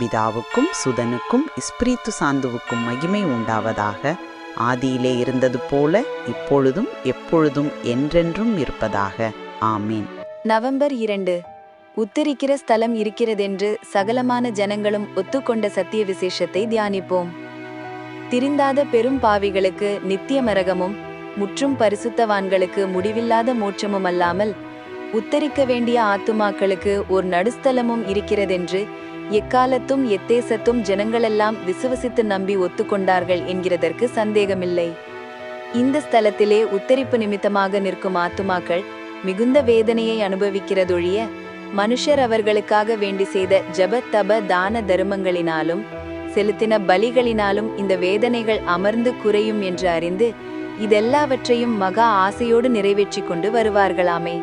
பிதாவுக்கும் சுதனுக்கும் இஸ்பிரித்து சாந்துவுக்கும் மகிமை உண்டாவதாக ஆதியிலே இருந்தது போல இப்பொழுதும் எப்பொழுதும் என்றென்றும் இருப்பதாக. ஆமீன். நவம்பர் இரண்டு. உத்தரிக்கிற ஸ்தலம் இருக்கிறதென்று சகலமான ஜனங்களும் ஒத்துக்கொண்ட சத்திய விசேஷத்தை தியானிப்போம். திரிந்தாத பெரும் பாவிகளுக்கு நித்திய மரகமும் முற்றும் பரிசுத்தவான்களுக்கு முடிவில்லாத மோட்சமும் அல்லாமல் உத்தரிக்க வேண்டிய ஆத்துமாக்களுக்கு ஒரு நடுஸ்தலமும் இருக்கிறதென்று எக்காலத்தும் எத்தேசத்தும் ஜனங்களெல்லாம் விசுவசித்து நம்பி ஒத்துக்கொண்டார்கள் என்கிறதற்கு சந்தேகமில்லை. இந்த ஸ்தலத்திலே உத்தரிப்பு நிமித்தமாக நிற்கும் ஆத்துமாக்கள் மிகுந்த வேதனையை அனுபவிக்கிறதொழிய மனுஷர் அவர்களுக்காக வேண்டி செய்த ஜப தப தான தருமங்களினாலும் செலுத்தின பலிகளினாலும் இந்த வேதனைகள் அமர்ந்து குறையும் என்று அறிந்து இதெல்லாவற்றையும் மகா ஆசையோடு நிறைவேற்றி கொண்டு வருவார்களாமே.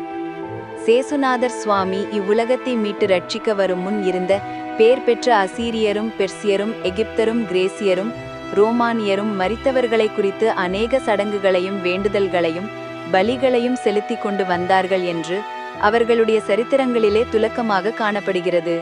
சேசுநாதர் சுவாமி இவ்வுலகத்தை மீட்டு ரட்சிக்க வரும் முன் இருந்த பேர் பெற்ற அசீரியரும் பெர்சியரும் எகிப்தரும் கிரேசியரும் ரோமானியரும் மரித்தவர்களை குறித்து அநேக சடங்குகளையும் வேண்டுதல்களையும் பலிகளையும் செலுத்திக் கொண்டு வந்தார்கள் என்று அவர்களுடைய சரித்திரங்களிலே துலக்கமாக காணப்படுகிறது.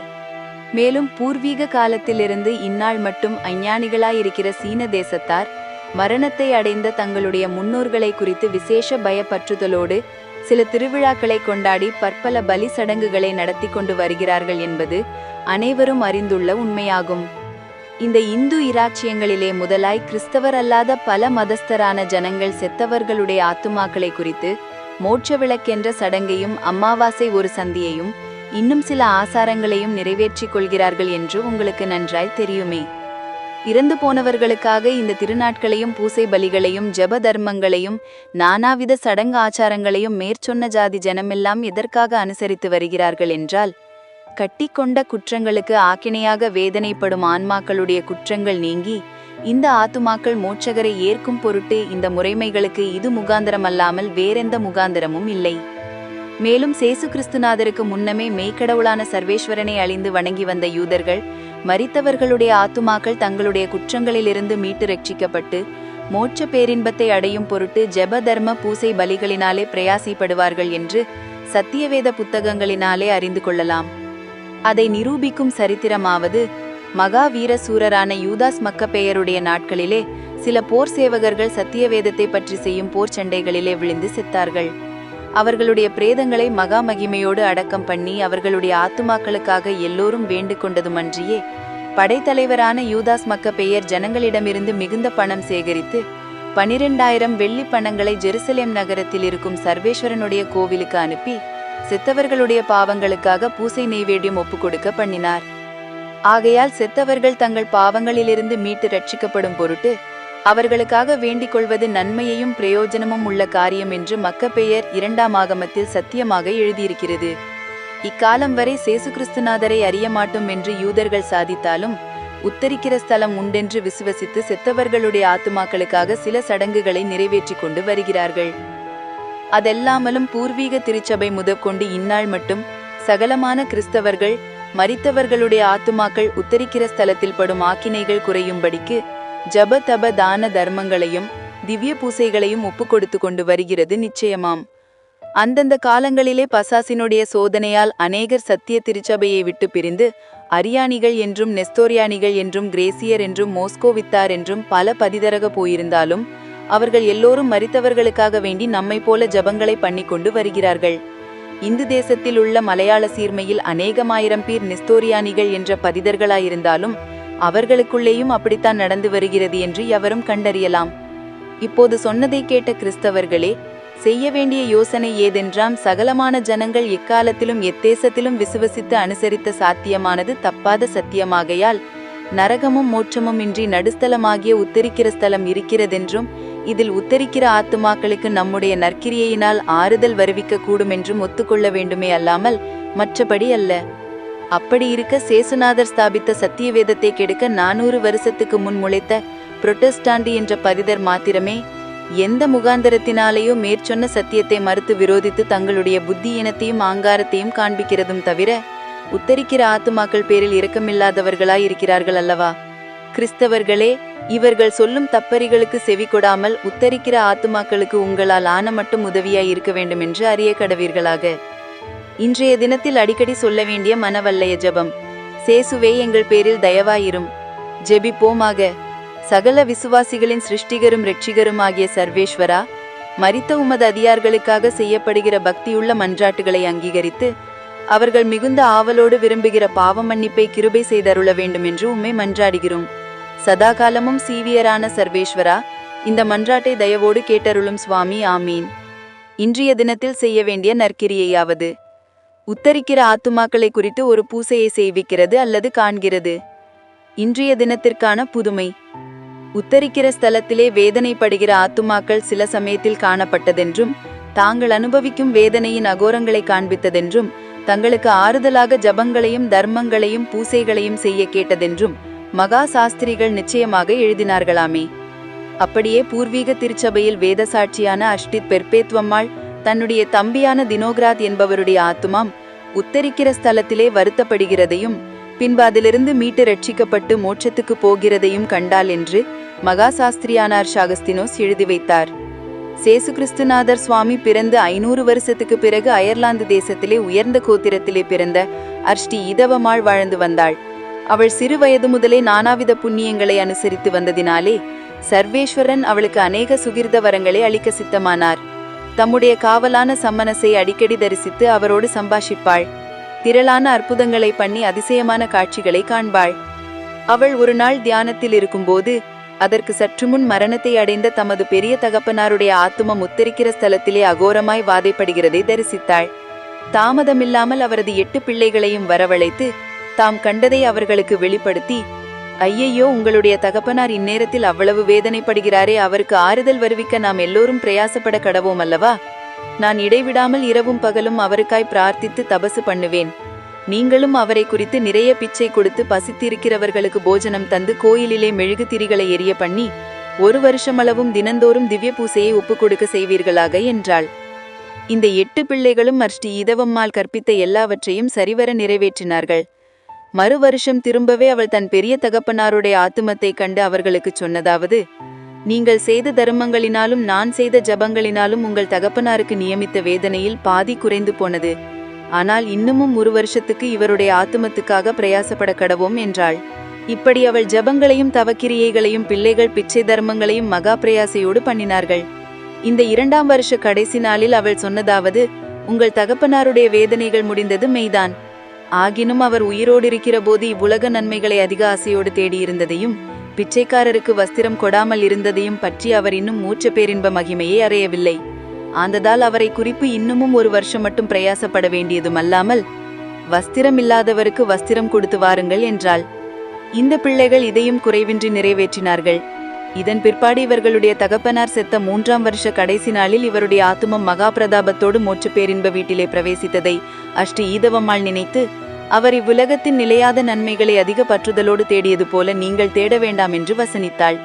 மேலும் பூர்வீக காலத்திலிருந்து இந்நாள் மட்டும் அஞ்ஞானிகளாயிருக்கிற சீன தேசத்தார் மரணத்தை அடைந்த தங்களுடைய முன்னோர்களை குறித்து விசேஷ பயப்பற்றுதலோடு சில திருவிழாக்களை கொண்டாடி பற்பல பலி சடங்குகளை நடத்தி கொண்டு வருகிறார்கள் என்பது அனைவரும் அறிந்துள்ள உண்மையாகும். இந்த இந்து இராச்சியங்களிலே முதலாய் கிறிஸ்தவர் அல்லாத பல மதஸ்தரான ஜனங்கள் செத்தவர்களுடைய ஆத்துமாக்களை குறித்து மோட்ச விளக்கென்ற சடங்கையும் அமாவாசை ஒரு சந்தியையும் இன்னும் சில ஆசாரங்களையும் நிறைவேற்றிக் கொள்கிறார்கள் என்று உங்களுக்கு நன்றாய் தெரியுமே. இறந்து போனவர்களுக்காக இந்த திருநாட்களையும் பூசை பலிகளையும் ஜப தர்மங்களையும் நானாவித சடங்கு ஆச்சாரங்களையும் மேற்சொன்ன ஜாதி ஜனமெல்லாம் எதற்காக அனுசரித்து வருகிறார்கள் என்றால் கட்டிக்கொண்ட குற்றங்களுக்கு ஆக்கினையாக வேதனைப்படும் ஆன்மாக்களுடைய குற்றங்கள் நீங்கி இந்த ஆத்துமாக்கள் மோட்சகரை ஏற்கும் பொருட்டு இந்த முறைமைகளுக்கு இது முகாந்தரமல்லாமல் வேறெந்த முகாந்தரமும் இல்லை. மேலும் சேசு கிறிஸ்துநாதருக்கு முன்னமே மெய்க்கடவுளான சர்வேஸ்வரனை அழிந்து வணங்கி வந்த யூதர்கள் மறித்தவர்களுடைய ஆத்துமாக்கள் தங்களுடைய குற்றங்களிலிருந்து மீட்டு ரட்சிக்கப்பட்டு மோட்ச பேரின்பத்தை அடையும் பொருட்டு ஜெப தர்ம பூசை பலிகளினாலே பிரயாசிப்படுவார்கள் என்று சத்தியவேத புத்தகங்களினாலே அறிந்து கொள்ளலாம். அதை நிரூபிக்கும் சரித்திரமாவது மகாவீர சூரரான யூதாஸ் மக்கப்பெயருடைய நாட்களிலே சில போர் சேவகர்கள் சத்தியவேதத்தை பற்றி செய்யும் போர் சண்டைகளிலே விழுந்து செத்தார்கள். அவர்களுடைய பிரேதங்களை மகா மகிமையோடு அடக்கம் பண்ணி அவர்களுடைய ஆத்துமாக்களுக்காக எல்லோரும் வேண்டு கொண்டதுமன்றியே படைத்தலைவரான யூதாஸ் மக்க பெயர் ஜனங்களிடமிருந்து மிகுந்த பணம் சேகரித்து பனிரெண்டாயிரம் வெள்ளி பணங்களை ஜெருசலேம் நகரத்தில் இருக்கும் சர்வேஸ்வரனுடைய கோவிலுக்கு அனுப்பி செத்தவர்களுடைய பாவங்களுக்காக பூசை நெய்வேடியம் ஒப்புக்கொடுக்க பண்ணினார். ஆகையால் செத்தவர்கள் தங்கள் பாவங்களிலிருந்து மீட்டு ரட்சிக்கப்படும் பொருட்டு அவர்களுக்காக வேண்டிக் கொள்வது நன்மையையும் பிரயோஜனமும் உள்ள காரியம் என்று மக்கப்பெயர் இரண்டாம் ஆகமத்தில் சத்தியமாக எழுதியிருக்கிறது. இக்காலம் வரை சேசு கிறிஸ்துநாதரை அறிய மாட்டோம் என்று யூதர்கள் சாதித்தாலும் உத்தரிக்கிற ஸ்தலம் உண்டென்று விசுவசித்து செத்தவர்களுடைய ஆத்துமாக்களுக்காக சில சடங்குகளை நிறைவேற்றி கொண்டு வருகிறார்கள். அதெல்லாமலும் பூர்வீக திருச்சபை முதற்கொண்டு இந்நாள் மட்டும் சகலமான கிறிஸ்தவர்கள் மரித்தவர்களுடைய ஆத்துமாக்கள் உத்தரிக்கிற ஸ்தலத்தில் படும் ஆக்கினைகள் குறையும்படிக்கு ஜப தப தான தர்மங்களையும் திவ்ய பூசைகளையும் ஒப்பு கொடுத்து கொண்டு வருகிறது நிச்சயமாம். அந்தந்த காலங்களிலே பசாசினுடைய சோதனையால் அநேகர் சத்திய திருச்சபையை விட்டு பிரிந்து அரியானிகள் என்றும் நெஸ்தோரியானிகள் என்றும் கிரேசியர் என்றும் மோஸ்கோவித்தார் என்றும் பல பதிதரக போயிருந்தாலும் அவர்கள் எல்லோரும் மறித்தவர்களுக்காக வேண்டி நம்மை போல ஜபங்களை பண்ணிக்கொண்டு வருகிறார்கள். இந்து தேசத்தில் உள்ள மலையாள சீர்மையில் அநேகமாயிரம் பேர் நெஸ்தோரியானிகள் என்ற பதிதர்களாயிருந்தாலும் அவர்களுக்குள்ளேயும் அப்படித்தான் நடந்து வருகிறது என்று எவரும் கண்டறியலாம். இப்போது சொன்னதை கேட்ட கிறிஸ்தவர்களே செய்ய வேண்டிய யோசனை ஏதென்றாம் சகலமான ஜனங்கள் எக்காலத்திலும் எத்தேசத்திலும் விசுவசித்து அனுசரித்த சாத்தியமானது தப்பாத சத்தியமாகையால் நரகமும் மோட்சமும் இன்றி நடுஸ்தலமாகிய உத்தரிக்கிற ஸ்தலம் இருக்கிறதென்றும் இதில் உத்தரிக்கிற ஆத்துமாக்களுக்கு நம்முடைய நற்கிரியையினால் ஆறுதல் வருவிக்க கூடும் என்றும் ஒத்துக்கொள்ள வேண்டுமே அல்லாமல் மற்றபடி அல்ல. அப்படி இருக்க சேசுநாதர் ஸ்தாபித்த சத்திய வேதத்தை கெடுக்க நானூறு வருஷத்துக்கு முன் முளைத்த புரொட்டஸ்டாண்டி என்ற பதிதர் மாத்திரமே எந்த முகாந்தரத்தினாலேயோ மேற்சொன்ன சத்தியத்தை மறுத்து விரோதித்து தங்களுடைய புத்தி இனத்தையும் ஆங்காரத்தையும் காண்பிக்கிறதும் தவிர உத்தரிக்கிற ஆத்துமாக்கள் பேரில் இரக்கமில்லாதவர்களாய் இருக்கிறார்கள் அல்லவா? கிறிஸ்தவர்களே இவர்கள் சொல்லும் தப்பறிகளுக்கு செவி கொடாமல் உத்தரிக்கிற ஆத்துமாக்களுக்கு உங்களால் ஆன மட்டும் உதவியாய் இருக்க வேண்டும் என்று அறிய கடவீர்களாக. இன்றைய தினத்தில் அடிக்கடி சொல்ல வேண்டிய மனவல்லைய ஜபம். சேசுவே எங்கள் பேரில் தயவாயிரும். ஜெபிப்போமாக. சகல விசுவாசிகளின் சிருஷ்டிகரும் ரட்சிகரும் ஆகிய சர்வேஸ்வரா மரித்த உமது அதிகார்களுக்காக செய்யப்படுகிற பக்தியுள்ள மன்றாட்டுகளை அங்கீகரித்து அவர்கள் மிகுந்த ஆவலோடு விரும்புகிற பாவ மன்னிப்பை கிருபை செய்தருள வேண்டும் என்று உம்மை மன்றாடுகிறோம். சதா காலமும் சீவியரான சர்வேஸ்வரா இந்த மன்றாட்டை தயவோடு கேட்டருளும் சுவாமி ஆமீன். இன்றைய தினத்தில் செய்ய வேண்டிய நற்கிரியையாவது. உத்தரிக்கிற ஆத்துமாக்களை குறித்து ஒரு பூசையை செய்விக்கிறது அல்லது காண்கிறது. இன்றைய தினத்திற்கான புதுமை. உத்தரிக்கிற ஸ்தலத்திலே வேதனைப்படுகிற ஆத்துமாக்கள் சில சமயத்தில் காணப்பட்டதென்றும் தாங்கள் அனுபவிக்கும் வேதனையின் அகோரங்களை காண்பித்ததென்றும் தங்களுக்கு ஆறுதலாக ஜபங்களையும் தர்மங்களையும் பூசைகளையும் செய்ய கேட்டதென்றும் மகா சாஸ்திரிகள் நிச்சயமாக எழுதினார்களாமே. அப்படியே பூர்வீக திருச்சபையில் வேத சாட்சியான அஷ்டித் பெர்பேத்வம்மாள் தன்னுடைய தம்பியான தினோகிராத் என்பவருடைய ஆத்துமாம் உத்தரிக்கிற ஸ்தலத்திலே வருத்தப்படுகிறதையும் பின்பு அதிலிருந்து மீட்டு ரட்சிக்கப்பட்டு மோட்சத்துக்கு போகிறதையும் கண்டால் என்று மகா சாஸ்திரியானார் ஷாகஸ்தினோஸ் எழுதி வைத்தார். சேசு கிறிஸ்துநாதர் சுவாமி பிறந்து ஐநூறு வருஷத்துக்கு பிறகு அயர்லாந்து தேசத்திலே உயர்ந்த கோத்திரத்திலே பிறந்த அர்ஷ்டி இதவமாள் வாழ்ந்து வந்தாள். அவள் சிறு வயது முதலே நானாவித புண்ணியங்களை அனுசரித்து வந்ததினாலே சர்வேஸ்வரன் அவளுக்கு அநேக சுகிர்த வரங்களை அளிக்க சித்தமானார். தம்முடைய காவலான சம்மனசை அடிக்கடி தரிசித்து அவரோடு சம்பாஷிப்பாள். திரளான அற்புதங்களை பண்ணி அதிசயமான காட்சிகளை காண்பாள். அவள் ஒரு நாள் தியானத்தில் இருக்கும்போது அதற்கு சற்று முன் மரணத்தை அடைந்த தமது பெரிய தகப்பனாருடைய ஆத்துமம் உத்தரிக்கிற ஸ்தலத்திலே அகோரமாய் வாதைப்படுகிறதை தரிசித்தாள். தாமதமில்லாமல் அவரது எட்டு பிள்ளைகளையும் வரவழைத்து தாம் கண்டதை அவர்களுக்கு வெளிப்படுத்தி ஐயையோ உங்களுடைய தகப்பனார் இந்நேரத்தில் அவ்வளவு வேதனைப்படுகிறாரே அவருக்கு ஆறுதல் வருவிக்க நாம் எல்லோரும் பிரயாசப்பட கடவோம் அல்லவா? நான் இடைவிடாமல் இரவும் பகலும் அவருக்காய் பிரார்த்தித்து தபசு பண்ணுவேன். நீங்களும் அவரை குறித்து நிறைய பிச்சை கொடுத்து பசித்திருக்கிறவர்களுக்கு போஜனம் தந்து கோயிலிலே மெழுகு திரிகளை எரிய பண்ணி ஒரு வருஷமளவும் தினந்தோறும் திவ்ய பூசையை ஒப்புக் கொடுக்க செய்வீர்களாக என்றாள். இந்த எட்டு பிள்ளைகளும் அர்ஷ்டி இதவம்மாள் கற்பித்த எல்லாவற்றையும் சரிவர நிறைவேற்றினார்கள். மறு வருஷம் திரும்பவே அவள் தன் பெரிய தகப்பனாருடைய ஆத்துமத்தை கண்டு அவர்களுக்கு சொன்னதாவது நீங்கள் செய்த தர்மங்களினாலும் நான் செய்த ஜபங்களினாலும் உங்கள் தகப்பனாருக்கு நியமித்த வேதனையில் பாதி குறைந்து போனது. ஆனால் இன்னமும் ஒரு வருஷத்துக்கு இவருடைய ஆத்துமத்துக்காக பிரயாசப்பட கடவோம் என்றாள். இப்படி அவள் ஜபங்களையும் தவக்கிரியைகளையும் பிள்ளைகள் பிச்சை தர்மங்களையும் மகா பிரயாசையோடு பண்ணினார்கள். இந்த இரண்டாம் வருஷ கடைசி நாளில் அவள் சொன்னதாவது உங்கள் தகப்பனாருடைய வேதனைகள் முடிந்தது மெய்தான். ஆகினும் அவர் உயிரோடு இருக்கிற போது இவ்வுலக நன்மைகளை அதிக ஆசையோடு தேடியிருந்ததையும் பிச்சைக்காரருக்கு வஸ்திரம் கொடாமல் இருந்ததையும் பற்றி அவர் இன்னும் மூச்ச பேரின்ப மகிமையை அறையவில்லை. ஆந்ததால் அவரை குறிப்பு இன்னமும் ஒரு வருஷம் மட்டும் பிரயாசப்பட வேண்டியதும் அல்லாமல் வஸ்திரம் இல்லாதவருக்கு வஸ்திரம் கொடுத்து வாருங்கள் என்றாள். இந்த பிள்ளைகள் இதையும் குறைவின்றி நிறைவேற்றினார்கள். இதன் பிற்பாடு இவர்களுடைய தகப்பனார் செத்த மூன்றாம் வருஷ கடைசி நாளில் இவருடைய ஆத்துமம் மகா பிரதாபத்தோடு மோட்ச பேரின்ப வீட்டிலே பிரவேசித்ததை அஷ்டி ஈதவம்மாள் நினைத்து அவர் இவ்வுலகத்தின் நிலையாத நன்மைகளை அதிக பற்றுதலோடு தேடியது போல நீங்கள் தேட வேண்டாம் என்று வசனித்தாள்.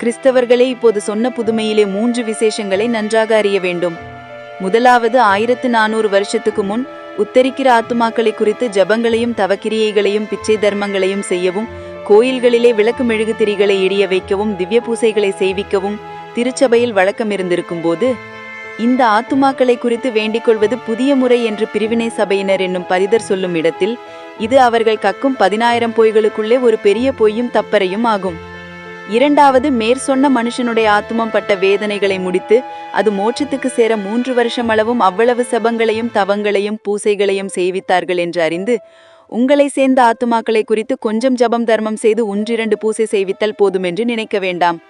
கிறிஸ்தவர்களே இப்போது சொன்ன புதுமையிலே மூன்று விசேஷங்களை நன்றாக அறிய வேண்டும். முதலாவது ஆயிரத்து நானூறு வருஷத்துக்கு முன் உத்தரிக்கிற ஆத்துமாக்களை குறித்து ஜபங்களையும் தவக்கிரியைகளையும் பிச்சை தர்மங்களையும் செய்யவும் கோயில்களிலே விளக்கு மெழுகு திரிகளை இடிய வைக்கவும் திவ்ய பூசைகளை செய்விக்கவும் திருச்சபையில் வழக்கம் இருந்திருக்கும் போது இந்த ஆத்துமாக்களை குறித்து வேண்டிக் கொள்வது புதிய முறை என்று பிரிவினை சபையினர் என்னும் பரிதர் சொல்லும் இடத்தில் இது அவர்கள் கக்கும் பதினாயிரம் பொய்களுக்குள்ளே ஒரு பெரிய பொய்யும் தப்பறையும் ஆகும். இரண்டாவது மேற் சொன்ன மனுஷனுடைய ஆத்துமம் பட்ட வேதனைகளை முடித்து அது மோட்சத்துக்கு சேர மூன்று வருஷம் அளவும் அவ்வளவு சபங்களையும் தவங்களையும் பூசைகளையும் செய்வித்தார்கள் என்று அறிந்து உங்களை சேர்ந்த ஆத்துமாக்களை குறித்து கொஞ்சம் ஜபம் தர்மம் செய்து ஒன்றிரண்டு பூசை செய்வித்தல் போதும் என்று நினைக்க வேண்டாம்.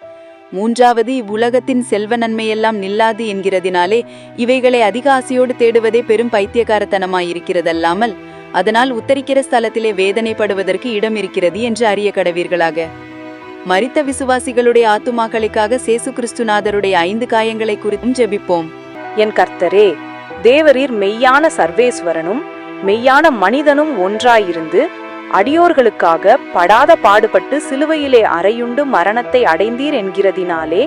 மூன்றாவது இவ்வுலகத்தின் செல்வ நன்மையெல்லாம் நில்லாது என்கிறதினாலே இவைகளை அதிக ஆசையோடு தேடுவதே பெரும் பைத்தியக்காரத்தனமாயிருக்கிறதல்லாமல் அதனால் உத்தரிக்கிற ஸ்தலத்திலே வேதனைப்படுவதற்கு இடம் இருக்கிறது என்று அறிய கடவீர்களாக. மரித்த விசுவாசிகளுடைய ஆத்துமாக்களுக்காக சேசு கிறிஸ்துநாதருடைய ஐந்து காயங்களை குறித்தும் ஜெபிப்போம். என் கர்த்தரே தேவரீர் மெய்யான சர்வேஸ்வரனும் மெய்யான மனிதனும் ஒன்றாயிருந்து அடியோர்களுக்காக படாத பாடுபட்டு சிலுவையிலே அறையுண்டு மரணத்தை அடைந்தீர் என்கிறதினாலே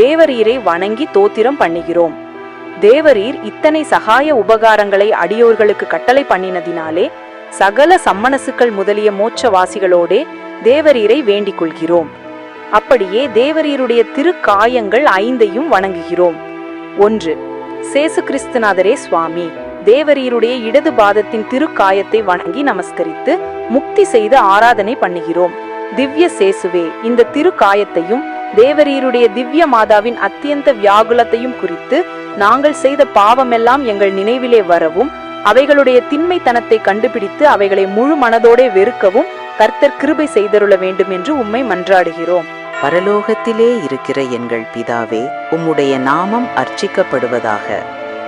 தேவரீரை வணங்கி தோத்திரம் பண்ணுகிறோம். தேவரீர் இத்தனை சகாய உபகாரங்களை அடியோர்களுக்கு கட்டளை பண்ணினதினாலே சகல சம்மனசுக்கள் முதலிய மோட்சவாசிகளோடே தேவரீரை வேண்டிக் கொள்கிறோம் அப்படியே தேவரீருடைய திருக்காயங்கள் ஐந்தையும் வணங்குகிறோம். ஒன்று சேசு கிறிஸ்துநாதரே சுவாமி. தேவரீருடைய இடது பாதத்தின் திருக்காயத்தை வணங்கி நமஸ்கரித்து முக்தி செய்து ஆராதனை பண்ணுகிறோம். திவ்ய சேசுவே இந்த திருக்காயத்தையும் தேவரீருடைய திவ்ய மாதாவின் அத்தியந்த வியாகுலத்தையும் குறித்து நாங்கள் செய்த பாவமெல்லாம் எங்கள் நினைவிலே வரவும் அவைகளுடைய திண்மைத்தனத்தை கண்டுபிடித்து அவைகளை முழு மனதோடே வெறுக்கவும் கர்த்தர் கிருபை செய்தருள வேண்டும் என்று உம்மை மன்றாடுகிறோம். பரலோகத்திலே இருக்கிற எங்கள் பிதாவே உம்முடைய நாமம் அர்ச்சிக்கப்படுவதாக.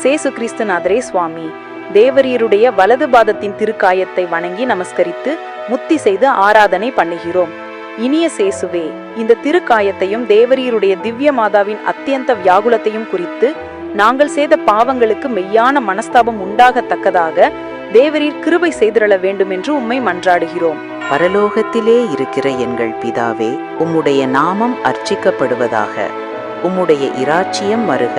சேசு கிறிஸ்துநாதரே சுவாமி. தேவரீருடைய வலது பாதத்தின் திருக்காயத்தை வணங்கி நமஸ்கரித்து முத்தி செய்து ஆராதனை பண்ணுகிறோம். இனிய சேசுவே இந்த திருக்காயத்தையும் தேவரீருடைய திவ்ய மாதாவின் அத்தியந்த வியாகுலத்தையும் குறித்து நாங்கள் செய்த பாவங்களுக்கு மெய்யான மனஸ்தாபம் உண்டாகத்தக்கதாக தேவரீர் கிருபை செய்திருள வேண்டும் என்று உம்மை மன்றாடுகிறோம். பரலோகத்திலே இருக்கிற எங்கள் பிதாவே உம்முடைய நாமம் அர்ச்சிக்கப்படுவதாக உம்முடைய இராச்சியம் மருக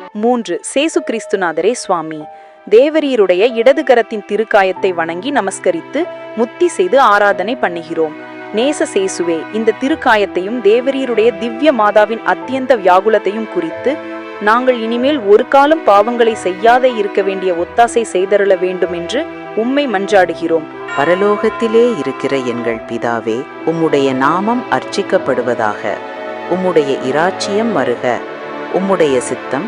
மூன்று சேசு கிறிஸ்துநாதரே சுவாமி. தேவரீருடைய இடது கரத்தின் திருக்காயத்தை வணங்கி நமஸ்கரித்து முத்தி செய்து ஆராதனை பண்ணுகிறோம். நேச சேசுவே இந்த திருக்காயத்தையும் தேவரீருடைய திவ்ய மாதாவின் அத்தியந்த வியாகுலத்தையும் குறித்து நாங்கள் இனிமேல் ஒரு காலம் பாவங்களை செய்யாதே இருக்க வேண்டிய ஒத்தாசை செய்தருள வேண்டும் என்று உம்மை மன்றாடுகிறோம். பரலோகத்திலே இருக்கிற எங்கள் பிதாவே உம்முடைய நாமம் அர்ச்சிக்கப்படுவதாக உம்முடைய இராச்சியம் மருக உம்முடைய சித்தம்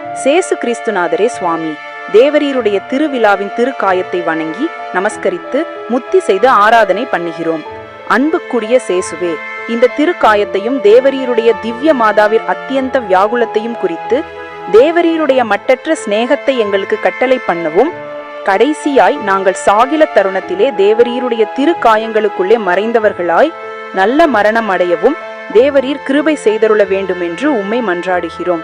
சேசு கிறிஸ்துநாதரே சுவாமி. தேவரீருடைய திருவிழாவின் திருக்காயத்தை வணங்கி நமஸ்கரித்து முத்தி செய்து ஆராதனை பண்ணுகிறோம். அன்புக்குரிய சேசுவே இந்த திருக்காயத்தையும் தேவரீருடைய திவ்ய மாதாவின் அத்தியந்த வியாகுலத்தையும் குறித்து தேவரீருடைய மட்டற்ற சிநேகத்தை எங்களுக்கு கட்டளை பண்ணவும் கடைசியாய் நாங்கள் சாகில தருணத்திலே தேவரீருடைய திருக்காயங்களுக்குள்ளே மறைந்தவர்களாய் நல்ல மரணம் அடையவும் தேவரீர் கிருபை செய்தருள வேண்டுமென்று உம்மை மன்றாடுகிறோம்.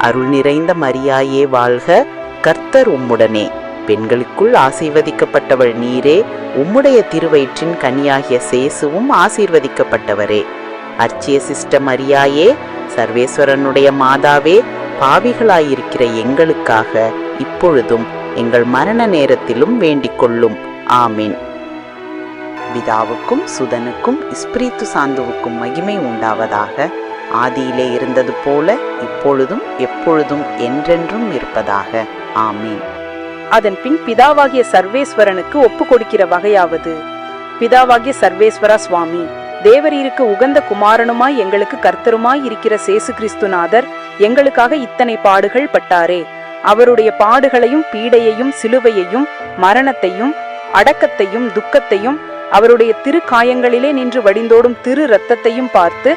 அருள் நிறைந்த மரியாயே வாழ்க கர்த்தர் உம்முடனே. பெண்களுக்குள் ஆசீர்வதிக்கப்பட்டவள் நீரே உம்முடைய திருவயிற்றின் கனியாகிய சேசுவும் ஆசீர்வதிக்கப்பட்டவரே. அர்ச்சிய சிஸ்ட மரியாயே சர்வேஸ்வரனுடைய மாதாவே பாவிகளாயிருக்கிற எங்களுக்காக இப்பொழுதும் எங்கள் மரண நேரத்திலும் வேண்டிக் கொள்ளும் ஆமீன். பிதாவுக்கும் சுதனுக்கும் இஸ்பிரித்து சாந்துவுக்கும் மகிமை உண்டாவதாக ஆதியிலே இருந்தது போல இப்பொழுதும் எப்பொழுதும் என்றென்றும் இருப்பதாக. ஆமீன். அதன் பின் பிதாவாகிய சர்வேஸ்வரனுக்கு ஒப்பு கொடுக்கிற வகையாவது. பிதாவாகிய சர்வேஸ்வரா சுவாமி தேவரீருக்கு உகந்த குமாரனுமாய் எங்களுக்கு கர்த்தருமாய் இருக்கிற சேசு கிறிஸ்துநாதர் எங்களுக்காக இத்தனை பாடுகள் பட்டாரே. அவருடைய பாடுகளையும் பீடையையும் சிலுவையையும் மரணத்தையும் அடக்கத்தையும் துக்கத்தையும் அவருடைய திருக்காயங்களிலே நின்று வடிந்தோடும் திரு ரத்தத்தையும் பார்த்து